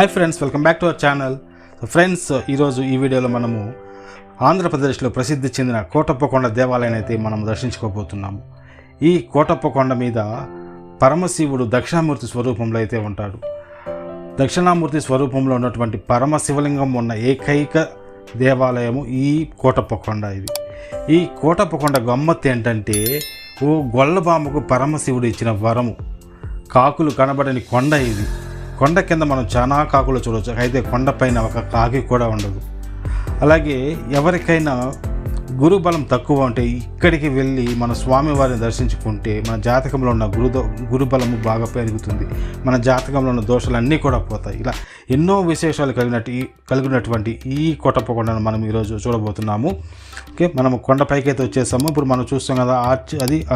Hi friends welcome back to our channel friends ఈరోజు ఈ వీడియోలో మనము ఆంధ్రప్రదేశ్లో ప్రసిద్ధి చెందిన కోటప్పకొండ దేవాలయాన్ని అయితే మనం దర్శించుకోబోతున్నాము. ఈ కోటప్పకొండ మీద పరమశివుడు దక్షిణామూర్తి స్వరూపంలో అయితే ఉంటాడు. దక్షిణామూర్తి స్వరూపంలో ఉన్నటువంటి పరమ శివలింగం ఉన్న ఏకైక దేవాలయము ఈ కోటప్పకొండ ఇది. ఈ కోటప్పకొండ గమ్మత్తు ఏంటంటే ఓ గొల్లబామకు పరమశివుడు ఇచ్చిన వరము. కాకులు కనబడని కొండ ఇది. కొండ కింద మనం చాలా కాకులు చూడవచ్చు. అయితే కొండపైన ఒక కాకి కూడా ఉండదు. అలాగే ఎవరికైనా గురుబలం తక్కువ ఉంటే ఇక్కడికి వెళ్ళి మన స్వామివారిని దర్శించుకుంటే మన జాతకంలో ఉన్న గురు గురుబలము బాగా పెరుగుతుంది. మన జాతకంలో ఉన్న దోషాలన్నీ కూడా పోతాయి. ఇలా ఎన్నో విశేషాలు కలిగినట్టు కలిగినటువంటి ఈ కొట్టపకొండను మనం ఈరోజు చూడబోతున్నాము. ఓకే మనం కొండపైకి అయితే వచ్చేసాము. ఇప్పుడు మనం చూస్తాం కదా ఆర్చ్ అది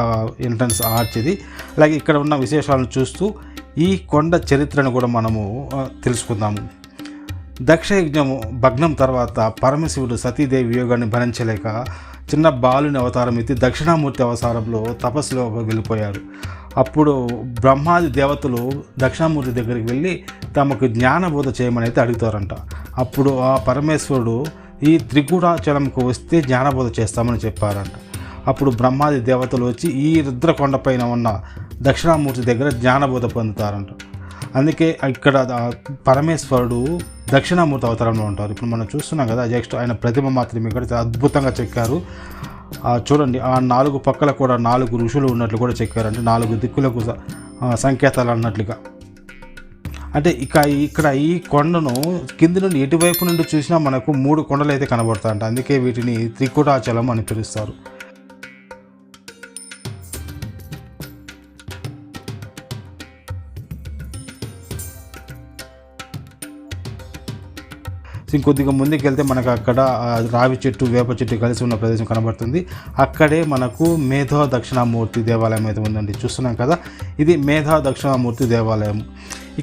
ఎంట్రన్స్ ఆర్చ్ ఇది. అలాగే ఇక్కడ ఉన్న విశేషాలను చూస్తూ ఈ కొండ చరిత్రను కూడా మనము తెలుసుకుందాము. దక్షయజ్ఞము భగ్నం తర్వాత పరమశివుడు సతీదేవి వియోగాన్ని భరించలేక చిన్న బాలుని అవతారం ఎత్తి దక్షిణామూర్తి అవతారంలో తపస్సులో వెళ్ళిపోయారు అప్పుడు బ్రహ్మాది దేవతలు దక్షిణామూర్తి దగ్గరికి వెళ్ళి తమకు జ్ఞానబోధ చేయమని అయితే అడుగుతారంట. అప్పుడు ఆ పరమేశ్వరుడు ఈ త్రిగూఢాచలంకు వస్తే జ్ఞానబోధ చేస్తామని చెప్పారంట. అప్పుడు బ్రహ్మాది దేవతలు వచ్చి ఈ రుద్రకొండపైన ఉన్న దక్షిణామూర్తి దగ్గర జ్ఞానబోధ పొందుతారంట. అందుకే ఇక్కడ పరమేశ్వరుడు దక్షిణామూర్తి అవతారంలో ఉంటారు. ఇప్పుడు మనం చూస్తున్నాం కదా జస్ట్ ఆయన ప్రతిమ మాత్రమే. ఇక్కడ అద్భుతంగా చెక్కారు. చూడండి ఆ నాలుగు పక్కల కూడా నాలుగు ఋషులు ఉన్నట్లు కూడా చెక్కారు అంటే నాలుగు దిక్కులకు సంకేతాలు అన్నట్లుగా. అంటే ఇక ఇక్కడ ఈ కొండను కింది నుండి ఎటువైపు నుండి చూసినా మనకు మూడు కొండలు అయితే కనబడతాయంట. అందుకే వీటిని త్రికూటాచలం అని పిలుస్తారు. ఇంకొద్దిగా ముందుకు వెళ్తే మనకు అక్కడ రావి చెట్టు వేప చెట్టు కలిసి ఉన్న ప్రదేశం కనబడుతుంది. అక్కడే మనకు మేధా దక్షిణామూర్తి దేవాలయం అయితే ఉందండి. చూస్తున్నాం కదా ఇది మేధా దక్షిణామూర్తి దేవాలయం.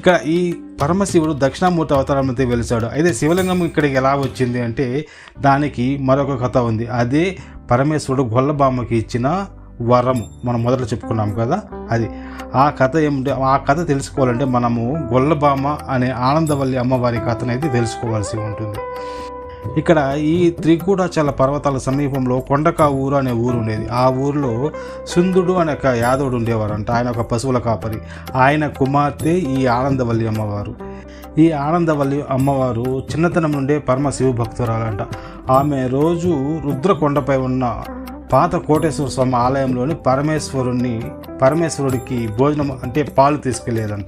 ఇక ఈ పరమశివుడు దక్షిణామూర్తి అవతారం అయితే వెలిసాడు అయితే శివలింగం ఇక్కడికి ఎలా వచ్చింది అంటే దానికి మరొక కథ ఉంది. అదే పరమేశ్వరుడు గొల్లబామ్మకి ఇచ్చిన వరము. మనం మొదట్లో చెప్పుకున్నాం కదా అది. ఆ కథ ఏమిటి ఆ కథ తెలుసుకోవాలంటే మనము గొల్లబామ అనే ఆనందవల్లి అమ్మవారి కథనైతే తెలుసుకోవాల్సి ఉంటుంది. ఇక్కడ ఈ త్రికూటాచల పర్వతాల సమీపంలో కొండకా ఊరు అనే ఊరు ఉండేది. ఆ ఊరిలో సుందుడు అనే ఒక యాదవుడు ఉండేవారంట. ఆయన ఒక పశువుల కాపరి. ఆయన కుమార్తె ఈ ఆనందవల్లి అమ్మవారు. ఈ ఆనందవల్లి అమ్మవారు చిన్నతనం నుండే పరమ శివ భక్తురాలంట ఆమె రోజు రుద్రకొండపై ఉన్న పాత కోటేశ్వర స్వామి ఆలయంలోని పరమేశ్వరుణ్ణి పరమేశ్వరుడికి భోజనం అంటే పాలు తీసుకెళ్ళేదంట.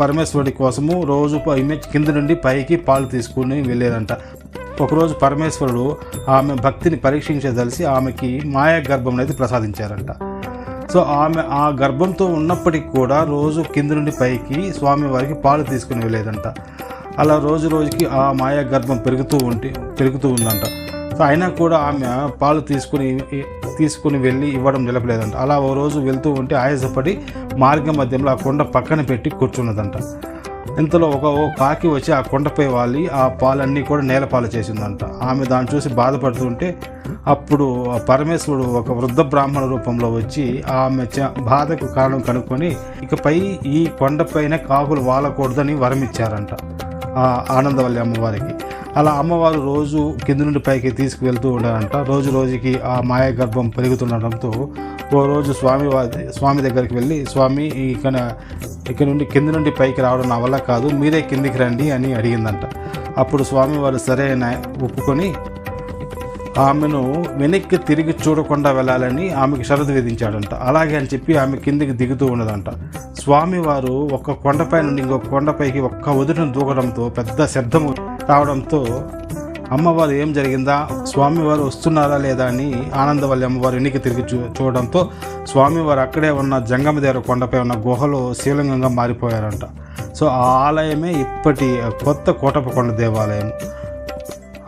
పరమేశ్వరుడి కోసము రోజు ఇమేజ్ కింద నుండి పైకి పాలు తీసుకుని వెళ్ళేదంట. ఒకరోజు పరమేశ్వరుడు ఆమె భక్తిని పరీక్షించదలిసి ఆమెకి మాయా గర్భం అనేది ప్రసాదించారంట. సో ఆమె ఆ గర్భంతో ఉన్నప్పటికీ కూడా రోజు కింద నుండి పైకి స్వామివారికి పాలు తీసుకుని వెళ్ళేదంట. అలా రోజు రోజుకి ఆ మాయా గర్భం పెరుగుతూ ఉంటే పెరుగుతూ ఉందంట. సో అయినా కూడా ఆమె పాలు తీసుకుని తీసుకుని వెళ్ళి ఇవ్వడం నిలపలేదంట అలా ఓ రోజు వెళ్తూ ఉంటే ఆయాసపడి మార్గం మధ్యంలో ఆ కొండ పక్కన పెట్టి కూర్చున్నదంట. ఇంతలో ఒక ఓ కాకి వచ్చి ఆ కొండపై వాలి ఆ పాలన్నీ కూడా నేలపాలు చేసిందంట. ఆమె దాన్ని చూసి బాధపడుతుంటే అప్పుడు పరమేశ్వరుడు ఒక వృద్ధ బ్రాహ్మణ రూపంలో వచ్చి ఆమె చ- బాధకు కారణం కనుక్కొని ఇకపై ఈ కొండపైన కాకులు వాలకూడదని వరమిచ్చారంట. ఆ ఆనందవల్లి అమ్మవారికి. అలా అమ్మవారు రోజు కింద నుండి పైకి తీసుకువెళ్తూ ఉండారంట రోజు రోజుకి ఆ మాయ గర్భం పెరుగుతుండటంతో ఓ రోజు స్వామి స్వామి దగ్గరికి వెళ్ళి స్వామి ఇక్కడ ఇక్కడ నుండి కింద నుండి పైకి రావడం నా వల్ల కాదు మీరే కిందికి రండి అని అడిగిందంట. అప్పుడు స్వామివారు సరే ఒప్పుకొని ఆమెను వెనక్కి తిరిగి చూడకుండా వెళ్ళాలని ఆమెకు షరతు విధించాడంట. అలాగే అని చెప్పి ఆమె కిందికి దిగుతూ ఉన్నదంట. స్వామివారు ఒక కొండపై నుండి ఇంకొక కొండపైకి ఒక్క వదుటను దూకడంతో పెద్ద శబ్దం రావడంతో అమ్మవారు ఏం జరిగిందా? స్వామివారు వస్తున్నారా లేదా అని ఆనందవల్లి అమ్మవారు ఎన్నికి తిరిగి చూ చూడడంతో స్వామివారు అక్కడే ఉన్న జంగమదేవర కొండపై ఉన్న గుహలో శివలింగంగా మారిపోయారంట. సో ఆ ఆలయమే ఇప్పటి కొత్త కోటపకొండ దేవాలయం.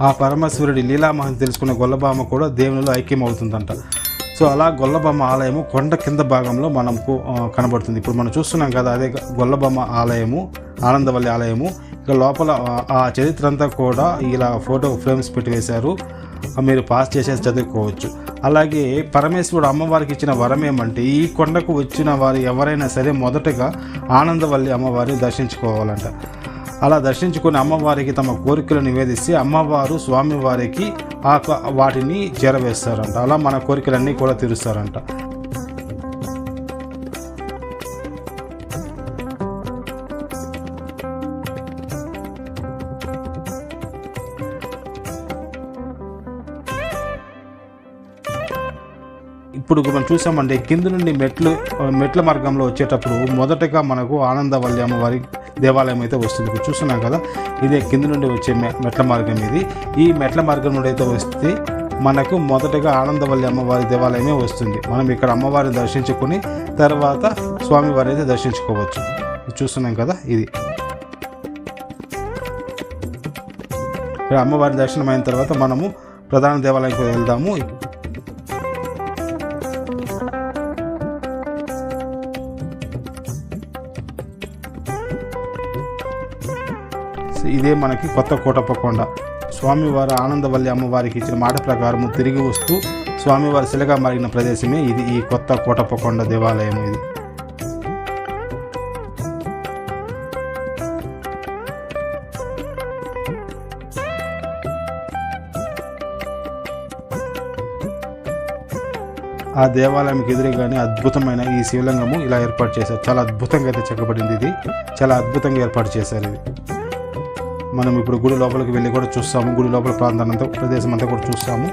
ఆ పరమేశ్వరుడి లీలామహం తెలుసుకున్న గొల్లబామ కూడా దేవునిలో ఐక్యమవుతుందంట. సో అలా గొల్లబామ ఆలయము కొండ కింద భాగంలో మనకు కనబడుతుంది. ఇప్పుడు మనం చూస్తున్నాం కదా అదే గొల్లబామ ఆలయము ఆనందవల్లి ఆలయము. ఇక లోపల ఆ- చరిత్ర అంతా కూడా ఇలా ఫోటో ఫ్రేమ్స్ పెట్టి వేశారు మీరు పాస్ చేసేసి చదువుకోవచ్చు అలాగే పరమేశ్వరుడు అమ్మవారికి ఇచ్చిన వరం ఏమంటే ఈ కొండకు వచ్చిన వారు ఎవరైనా సరే మొదటగా ఆనందవల్లి అమ్మవారిని దర్శించుకోవాలంట. అలా దర్శించుకుని అమ్మవారికి తమ కోరికలు నివేదిస్తే అమ్మవారు స్వామివారికి ఆ వాటిని చేరవేస్తారంట. అలా మన కోరికలన్నీ కూడా తీరుస్తారంట. ఇప్పుడు మనం చూసామంటే కింద నుండి మెట్లు మెట్ల మార్గంలో వచ్చేటప్పుడు మొదటగా మనకు ఆనందవల్లి అమ్మవారి దేవాలయం అయితే వస్తుంది. చూస్తున్నాం కదా ఇదే కింద నుండి వచ్చే మె- మెట్ల మార్గం ఇది. ఈ మెట్ల మార్గం నుండి అయితే వస్తే మనకు మొదటగా ఆనందవల్లి అమ్మవారి దేవాలయమే వస్తుంది. మనం ఇక్కడ అమ్మవారిని దర్శించుకొని తర్వాత స్వామివారి అయితే దర్శించుకోవచ్చు. చూస్తున్నాం కదా ఇది. ఇక్కడ అమ్మవారి దర్శనం అయిన తర్వాత మనము ప్రధాన దేవాలయంకి వెళ్దాము. ఇదే మనకి కొత్త కోటప్పకొండ. స్వామివారు ఆనందవల్లి అమ్మవారికి ఇచ్చిన మాట ప్రకారం తిరిగి వస్తూ స్వామివారి శిలగా మారిన ప్రదేశమే ఇది ఈ కొత్త కోటప్పకొండ దేవాలయం ఇది. ఆ దేవాలయంకి ఎదురుగానే అద్భుతమైన ఈ శివలింగము ఇలా ఏర్పాటు చేశారు. చాలా అద్భుతంగా అయితే చెక్కబడింది ఇది. చాలా అద్భుతంగా ఏర్పాటు చేశారు ఇది. మనం ఇప్పుడు గుడి లోపలికి వెళ్ళి కూడా చూస్తాము. గుడి లోపల ప్రాంతాన్ని అంతా ప్రదేశం అంతా కూడా చూస్తాము.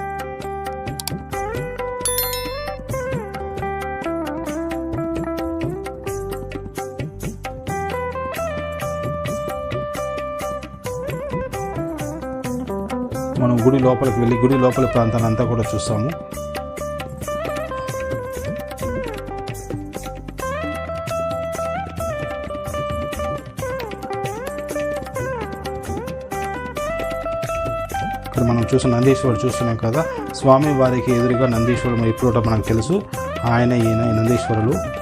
మనం గుడి లోపలికి వెళ్ళి గుడి లోపల ప్రాంతాన్ని అంతా కూడా చూస్తాము. ఇక్కడ మనం చూసిన నందీశ్వరుడు చూస్తున్నాం కదా. స్వామి వారికి ఎదురుగా నందీశ్వరుడు ఇప్పుడు మనకు తెలుసు. ఆయన ఈయన నందీశ్వరులు.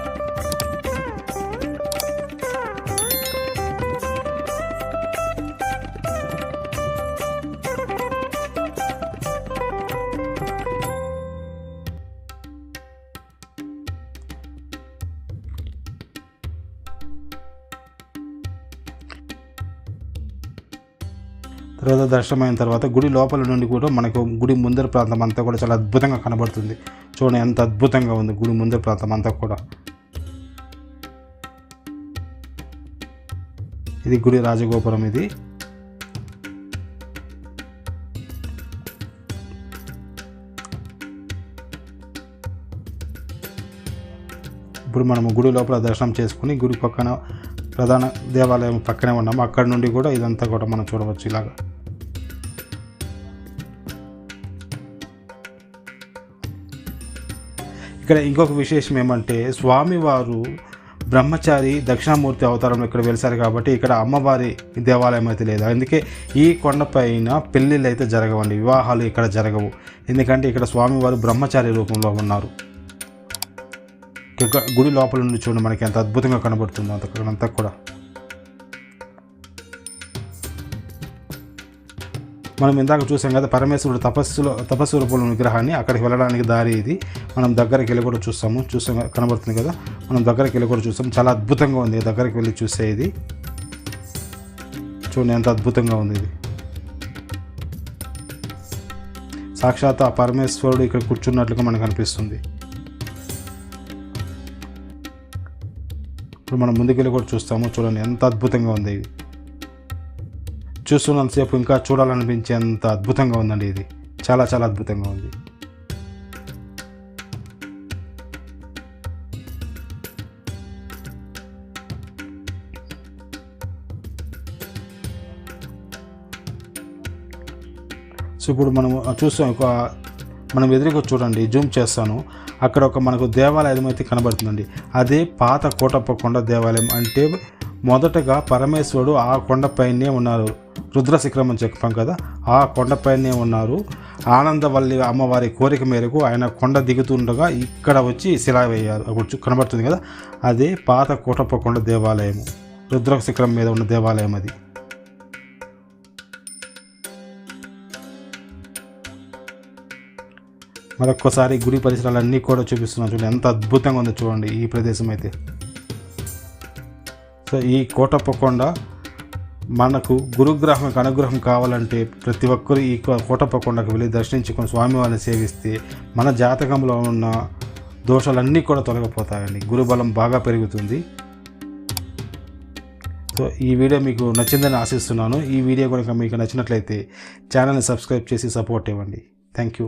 రథ దర్శనం అయిన తర్వాత గుడి లోపల నుండి కూడా మనకు గుడి ముందర ప్రాంతం అంతా కూడా చాలా అద్భుతంగా కనబడుతుంది. చూడండి ఎంత అద్భుతంగా ఉంది గుడి ముందర ప్రాంతం అంతా కూడా. ఇది గుడి రాజగోపురం ఇది. ఇప్పుడు మనము గుడి లోపల దర్శనం చేసుకుని గుడి పక్కన ప్రధాన దేవాలయం పక్కనే ఉన్నాము. అక్కడ నుండి కూడా ఇదంతా కూడా మనం చూడవచ్చు ఇలాగా. ఇక్కడ ఇంకొక విశేషం ఏమంటే స్వామివారు బ్రహ్మచారి దక్షిణామూర్తి అవతారంలో ఇక్కడ వెలిసారు కాబట్టి ఇక్కడ అమ్మవారి దేవాలయం అయితే లేదు. అందుకే ఈ కొండపైన పెళ్ళిళ్ళు అయితే జరగవండి వివాహాలు ఇక్కడ జరగవు. ఎందుకంటే ఇక్కడ స్వామివారు బ్రహ్మచారి రూపంలో ఉన్నారు. గుడి లోపల నుండి చూడండి మనకి ఎంత అద్భుతంగా కనబడుతుందో అంత అంతా కూడా. మనం ఇందాక చూసాం కదా పరమేశ్వరుడు తపస్సులో తపస్సు రూపంలో విగ్రహాన్ని అక్కడికి వెళ్ళడానికి దారి ఇది. మనం దగ్గరికి వెళ్ళి కూడా చూస్తాము. చూసాం కనబడుతుంది కదా. మనం దగ్గరికి వెళ్ళి కూడా చూస్తాం చాలా అద్భుతంగా ఉంది. దగ్గరికి వెళ్ళి చూసే ఇది. చూడండి ఎంత అద్భుతంగా ఉంది ఇది. సాక్షాత్ ఆ పరమేశ్వరుడు ఇక్కడ కూర్చున్నట్లుగా మనకు అనిపిస్తుంది. ఇప్పుడు మనం ముందుకెళ్ళి కూడా చూస్తాము. చూడండి ఎంత అద్భుతంగా ఉంది ఇది. చూస్తున్నంతసేపు ఇంకా చూడాలనిపించేంత అద్భుతంగా ఉందండి ఇది. చాలా చాలా అద్భుతంగా ఉంది. సో ఇప్పుడు మనం చూస్తాం ఒక మనం ఎదురుగా చూడండి జూమ్ చేస్తాను. అక్కడ ఒక మనకు దేవాలయం అయితే కనబడుతుందండి. అదే పాత కోటప్ప కొండ దేవాలయం అంటే మొదటగా పరమేశ్వరుడు ఆ కొండపైనే ఉన్నారు. రుద్ర శిఖరం అని చెప్పాం కదా ఆ కొండపైనే ఉన్నారు. ఆనందవల్లి అమ్మవారి కోరిక మేరకు ఆయన కొండ దిగుతుండగా ఇక్కడ వచ్చి శిలా వేయారు. అప్పుడు కనబడుతుంది కదా? అదే పాత కోటప్ప కొండ దేవాలయం రుద్ర శిఖరం మీద ఉన్న దేవాలయం అది. మరొక్కసారి గుడి పరిసరాలన్నీ కూడా చూపిస్తున్నాను. చూడండి ఎంత అద్భుతంగా ఉందో చూడండి ఈ ప్రదేశం అయితే. సో ఈ కోటప్పకొండ మనకు గురుగ్రహం అనుగ్రహం కావాలంటే ప్రతి ఒక్కరు ఈ కోటప్పకొండకు వెళ్ళి దర్శించుకొని స్వామివారిని సేవిస్తే మన జాతకంలో ఉన్న దోషాలన్నీ కూడా తొలగిపోతాయండి. గురుబలం బాగా పెరుగుతుంది. సో ఈ వీడియో మీకు నచ్చిందని ఆశిస్తున్నాను. ఈ వీడియో కనుక మీకు నచ్చినట్లయితే ఛానల్ని సబ్స్క్రైబ్ చేసి సపోర్ట్ ఇవ్వండి. Thank you.